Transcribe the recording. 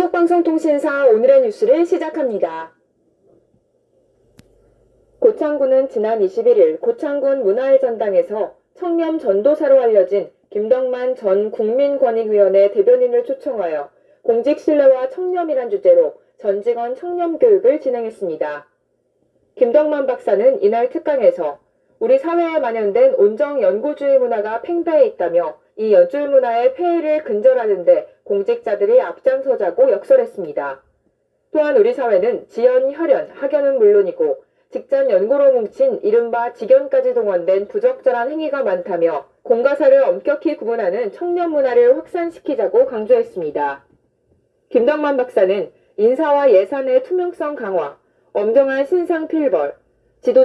삼성통신사 오늘의 뉴스를 시작합니다. 고창군은 지난 21일 고창군 문화의 전당에서 청렴 전도사로 알려진 김덕만 전 국민권익위원회 대변인을 초청하여 공직 신뢰와 청렴이란 주제로 전 직원 청렴 교육을 진행했습니다. 김덕만 박사는 이날 특강에서 우리 사회에 만연된 온정 연구주의 문화가 팽배해 있다며 이 연출 문화의 폐해를 근절하는데 공직자들이 앞장서자고 역설했습니다. 또한 우리 사회는 지연, 혈연, 학연은 물론이고 직장 연구로 뭉친 이른바 직연까지 동원된 부적절한 행위가 많다며 공과사를 엄격히 구분하는 청년 문화를 확산시키자고 강조했습니다. 김덕만 박사는 인사와 예산의 투명성 강화, 엄정한 신상 필벌, 지도자